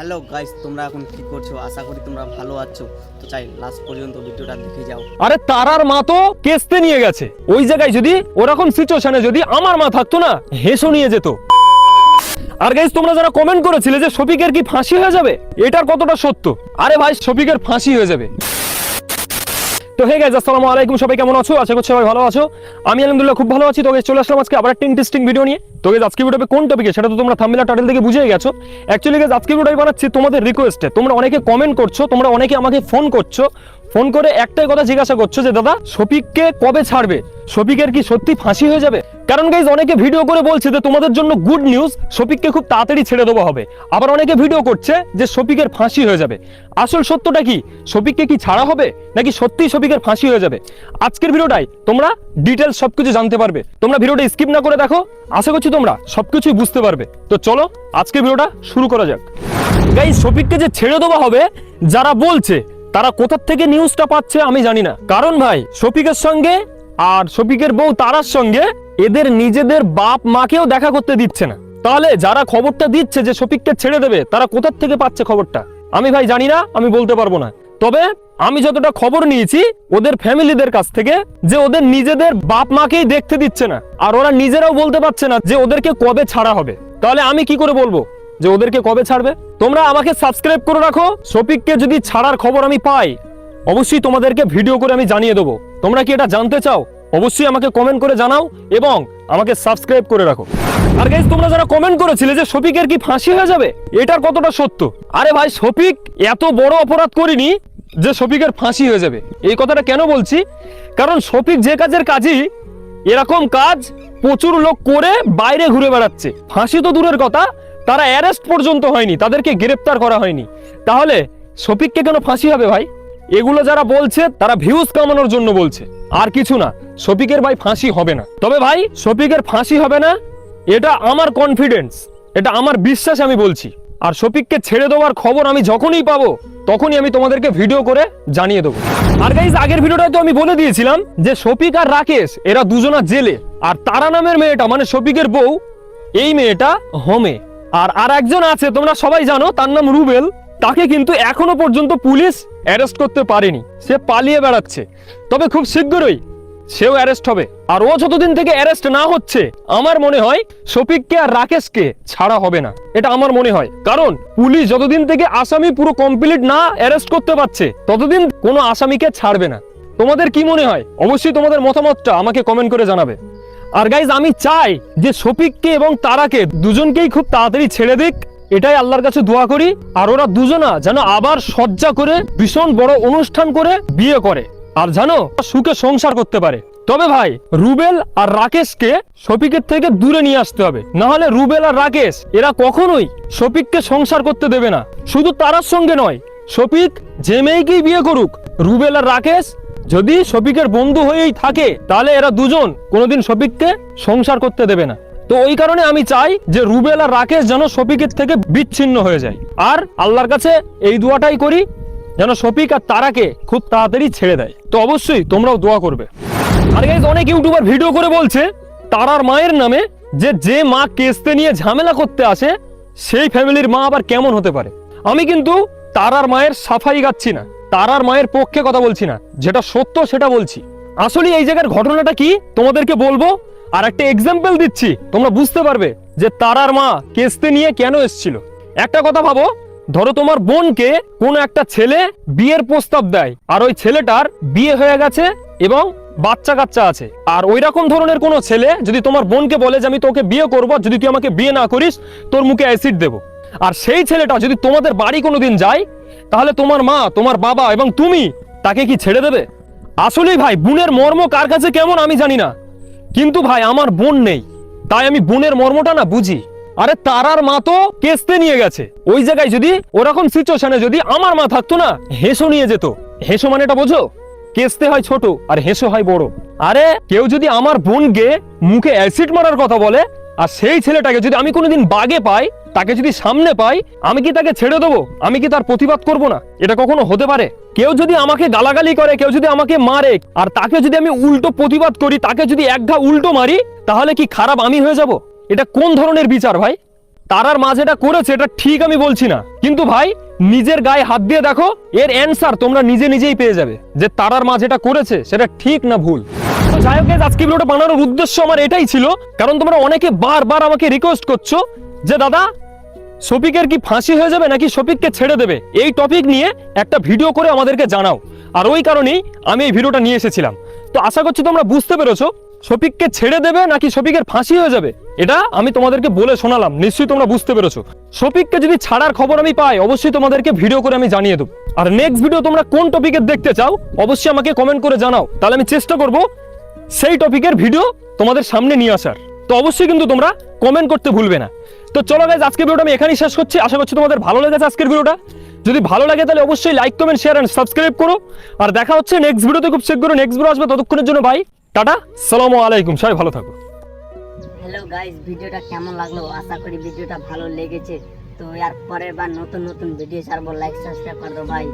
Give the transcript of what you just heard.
Hello guys তোমরা এখন কি করছ? আশা করি তোমরা ভালো আছো। তো চাই লাস্ট পর্যন্ত ভিডিওটা দেখে যাও। আরে, তারার মা তো কেসতে নিয়ে গেছে। ওই জায়গায় যদি, ওরকম সিচুয়েশনে যদি আমার মা থাকতো না, হেসো নিয়ে যেত। আর গাইস তোমরা যারা কমেন্ট করেছিলে যে শফিকের কি ফাঁসি হয়ে যাবে, এটার কতটা সত্য? আরে ভাই, শফিকের ফাঁসি হয়ে যাবে। তো হে গাইজ আসসালামু আলাইকুম সবাই কেমন আছো? আশা করছি সবাই ভালো আছো। আমি আলহামদুলিল্লাহ খুব ভালো আছি। তোকে চলে আসলাম আজকে আবার একটা ইন্টারেস্টিং ভিডিও নিয়ে। তো guys, আজকে ভিডিওতে কোন টপিকে সেটা তো তোমরা থাম্বনেল টাইটেল থেকে বুঝে গেছো। অ্যাকচুয়ালি গাইজ আজকে ভিডিও বানাচ্ছি তোমাদের রিকোয়েস্টে তোমরা অনেকে কমেন্ট করছ তোমরা অনেকে আমাকে ফোন করছ। ফোন করে একটাই কথা জিজ্ঞাসা করছ যে দাদা শফিককে কবে ছাড়বে? শফিকের কি সত্যি ফাঁসি হয়ে যাবে? কারণ গাইজ অনেকে ভিডিও করে বলছে যে তোমাদের জন্য গুড নিউজ শফিককে খুব তাড়াতাড়ি ছেড়ে দেওয়া হবে। আবার অনেকে ভিডিও করছে যে শফিকের ফাঁসি হয়ে যাবে। আসল সত্যটা কি? শফিককে কি ছাড়া হবে? নাকি সত্যি শফিকের ফাঁসি হয়ে যাবে? আজকের ভিডিওটাই তোমরা ডিটেলস সবকিছু জানতে পারবে। তোমরা ভিডিওটা স্কিপ না করে দেখো, আশা করছি তোমরা সবকিছুই বুঝতে পারবে। তো চলো আজকের ভিডিওটা শুরু করা যাক। গাইজ শফিককে যে ছেড়ে দেওয়া হবে, যারা বলছে, তারা কোথার থেকে নিউজটা পাচ্ছে আমি জানি না। কারণ ভাই, শফিকের সঙ্গে আর শফিকের বউ তারার সঙ্গে এদের নিজেদের বাপ মাকেও দেখা করতে দিচ্ছে না। তাহলে যারা খবরটা দিচ্ছে যে শফিককে ছেড়ে দেবে, তারা কোথার থেকে পাচ্ছে খবরটা? আমি ভাই জানি না, আমি বলতে পারব না। তবে আমি যতটা খবর নিয়েছি, ওদের ফ্যামিলিদের কাছ থেকে, যে ওদের নিজেদের বাপ মাকেই দেখতে দিচ্ছে না। আর ওরা নিজেরাও বলতে পারছে না যে ওদেরকে কবে ছাড়া হবে। তাহলে আমি কি করে বলব যে ওদেরকে কবে ছাড়বে? তোমরা আমাকে সাবস্ক্রাইব করে রাখো। শফিককে যদি ছাড়ার খবর আমি পাই, অবশ্যই তোমাদেরকে ভিডিও করে আমি জানিয়ে দেবো। তোমরা কি এটা জানতে চাও? অবশ্যই আমাকে কমেন্ট করে জানাও এবং আমাকে সাবস্ক্রাইব করে রাখো। আর গাইজ তোমরা যারা কমেন্ট করেছিলে যে শফিকের কি ফাঁসি হয়ে যাবে, এটার কতটা সত্য? আরে ভাই, শফিক এত বড় অপরাধ করিনি যে শফিকের ফাঁসি হয়ে যাবে। এই কথাটা কেন বলছি? কারণ শফিক যে কাজের কাজই, এরকম কাজ প্রচুর লোক করে বাইরে ঘুরে বেড়াচ্ছে। ফাঁসি তো দূরের কথা, তারা অ্যারেস্ট পর্যন্ত হয়নি, তাদেরকে গ্রেপ্তার করা হয়নি। তাহলে শফিককে কেন ফাঁসি হবে ভাই? এগুলো যারা বলছে, তারা ভিউজ কামানোর জন্য বলছে। আর কিছু না, শফিকের ভাই ফাঁসি হবে না। তবে ভাই, শফিকের ফাঁসি হবে না, এটা আমার কনফিডেন্স এটা আমার বিশ্বাস আমি বলছি। আর শফিককে ছেড়ে দেওয়ার খবর আমি যখনই পাবো, তখনই আমি তোমাদেরকে ভিডিও করে জানিয়ে দেবো। আর গাইজ আগের ভিডিওটায় তো আমি বলে দিয়েছিলাম যে শফিক আর রাকেশ, এরা দুজনা জেলে। আর তারা নামের মেয়েটা মানে শফিকের বউ, এই মেয়েটা হোমে। আর আর একজন আছে, তোমরা সবাই জানো, তার নাম রুবেল। তাকে কিন্তু এখনও পর্যন্ত পুলিশ অ্যারেস্ট করতে পারেনি। সে পালিয়ে বেড়াচ্ছে। তবে খুব শীঘ্রই সেও অ্যারেস্ট হবে। আর ও যতদিন থেকে অ্যারেস্ট না হচ্ছে, আমার মনে হয় শফিককে আর রাকেশকে ছাড়া হবে না। এটা আমার মনে হয়। কারণ পুলিশ যতদিন থেকে আসামি পুরো কমপ্লিট না অ্যারেস্ট করতে পারছে, ততদিন কোনো আসামিকে ছাড়বে না। তোমাদের কি মনে হয়? অবশ্যই তোমাদের মতামতটা আমাকে কমেন্ট করে জানাবে। আর গাইজ আমি চাই যে শফিককে এবং তারাকে দুজনকেই খুব তাড়াতাড়ি ছেড়ে দিক। এটাই আল্লাহর কাছে দোয়া করি, আর ওরা দুজনা যেন আবার সজ্জা করে, ভীষণ বড় অনুষ্ঠান করে বিয়ে করে। আর জানো, সুখে সংসার করতে পারে। তবে ভাই, রুবেল আর রাকেশকে শফিকের থেকে দূরে নিয়ে আসতে হবে। না হলে রুবেল আর রাকেশ, এরা কখনোই শফিককে সংসার করতে দেবে না। শুধু তারার সঙ্গে নয়, শফিক যে মেয়েকেই বিয়ে করুক, রুবেল আর রাকেশ, যদি শফিকের বন্ধু হয়েই থাকে, তাহলে এরা দুজন কোনোদিন শফিককে সংসার করতে দেবে না। তো ওই কারণে আমি চাই যে রুবেল আর রাকেশ যেন শফিকের থেকে বিচ্ছিন্ন হয়ে যায়। আর আল্লাহর কাছে এই দোয়াটাই করি যেন শফিক আর তারাকে খুব তাড়াতাড়ি ছেড়ে দেয়। তো অবশ্যই তোমরাও দোয়া করবে। আর গাইজ অনেক ইউটিউবার ভিডিও করে বলছে, তারার মায়ের নামে যে যে মা কেসতে নিয়ে ঝামেলা করতে আসে, সেই ফ্যামিলির মা আবার কেমন হতে পারে? আমি কিন্তু তারার মায়ের সাফাই গাচ্ছি না, তারার মায়ের পক্ষে কথা বলছি না, যেটা সত্য সেটা বলছি। আসলে এই জায়গার ঘটনাটা কি? তোমাদেরকে বলব আর একটা এক্সাম্পল দিচ্ছি। তোমরা বুঝতে পারবে যে তারার মা কেসতে নিয়ে কেন এসেছিল। একটা কথা ভাবো, ধরো তোমার বোনকে কোন একটা ছেলে বিয়ের প্রস্তাব দেয়, আর ওই ছেলেটার বিয়ে হয়ে গেছে এবং বাচ্চা কাচ্চা আছে। আর ওই রকম ধরনের কোনো ছেলে যদি তোমার বোনকে বলে যে আমি তোকে বিয়ে করব, যদি তুই আমাকে বিয়ে না করিস, তোর মুখে অ্যাসিড দেবো। আর সেই ছেলেটা যদি তোমাদের বাড়ি কোনোদিন যায়, তাহলে তোমার মা, তোমার বাবা এবং তুমি তাকে কি ছেড়ে দেবে? আসলেই ভাই, বোনের মর্ম কার কাছে কেমন আমি জানি না। কিন্তু ভাই, আমার বোন নেই। তাই আমি বোনের মর্মটা না বুঝি। আরে তারার মা তো কেসতে নিয়ে গেছে। ওই জায়গায় যদি ওরকম সিচুয়েশনে যদি আমার মা থাকতো না, হেসো নিয়ে যেত। হেসো মানে এটা বোঝো? কেসতে হয় ছোট, আর হেসো হয় বড়। আরে কেউ যদি আমার বোনকে মুখে অ্যাসিড মারার কথা বলে, আর সেই ছেলেটাকে যদি আমি কোনোদিন বাগে পাই তাকে যদি সামনে পাই, আমি কি তাকে ছেড়ে দেবো? আমি কি তার প্রতিবাদ করব না? এটা কখনো হতে পারে? কেউ যদি আমাকে গালাগালি করে, কেউ যদি আমাকে মারে, আর তাকে যদি আমি উল্টো প্রতিবাদ করি, তাকে যদি এক ঘা উল্টো মারি, তাহলে কি খারাপ আমি হয়ে যাব? এটা কোন ধরনের বিচার ভাই? তারার মা যেটা করেছে, এটা ঠিক আমি বলছি না। কিন্তু ভাই, নিজের গায়ে হাত দিয়ে দেখো, এর অ্যান্সার তোমরা নিজে নিজেই পেয়ে যাবে। যে তারার মা যেটা করেছে, সেটা ঠিক না ভুল। যাই হোক আজকে ভিডিওটা বানানোর উদ্দেশ্য আমার এটাই ছিল, কারণ তোমরা অনেকে বারবার আমাকে রিকোয়েস্ট করছ যে দাদা, শফিকের কি ফাঁসি হয়ে যাবে নাকি শফিককে ছেড়ে দেবে? এই টপিক নিয়ে একটা ভিডিও করে আমাদেরকে জানাও। আর ওই কারণেই আমি এই ভিডিওটা নিয়ে এসেছিলাম। তো আশা করছি তোমরা বুঝতে পেরেছ, শফিককে ছেড়ে দেবে নাকি শফিকের ফাঁসি হয়ে যাবে? এটা আমি তোমাদেরকে বলে শোনালাম, নিশ্চয়ই তোমরা বুঝতে পেরেছ। শফিককে যদি ছাড়ার খবর আমি পাই, অবশ্যই তোমাদেরকে ভিডিও করে আমি জানিয়ে দেবো। আর নেক্সট ভিডিও তোমরা কোন টপিকের দেখতে চাও, অবশ্যই আমাকে কমেন্ট করে জানাও। তাহলে আমি চেষ্টা করব সেই টপিকের ভিডিও তোমাদের সামনে নিয়ে আসার। তো অবশ্যই কিন্তু তোমরা কমেন্ট করতে ভুলবে না। তো চলো গাইজ আজকের ভিডিওটা আমি এখানেই শেষ করছি। আশা করছি তোমাদের ভালো লেগেছে আজকের ভিডিওটা যদি ভালো লাগে তাহলে অবশ্যই like comment share and subscribe করো। আর দেখা হচ্ছে নেক্সট ভিডিওতে খুব শীঘ্র নেক্সট ভিডিও আসবে ততক্ষণের জন্য ভাই টাটা, সালামু আলাইকুম, সবাই ভালো থাকো। হ্যালো গাইস ভিডিওটা কেমন লাগল? আশা করি ভিডিওটা ভালো লেগেছে। তো এর পরের বার নতুন নতুন ভিডিও ছাড়বো। লাইক সাবস্ক্রাইব করে ভাই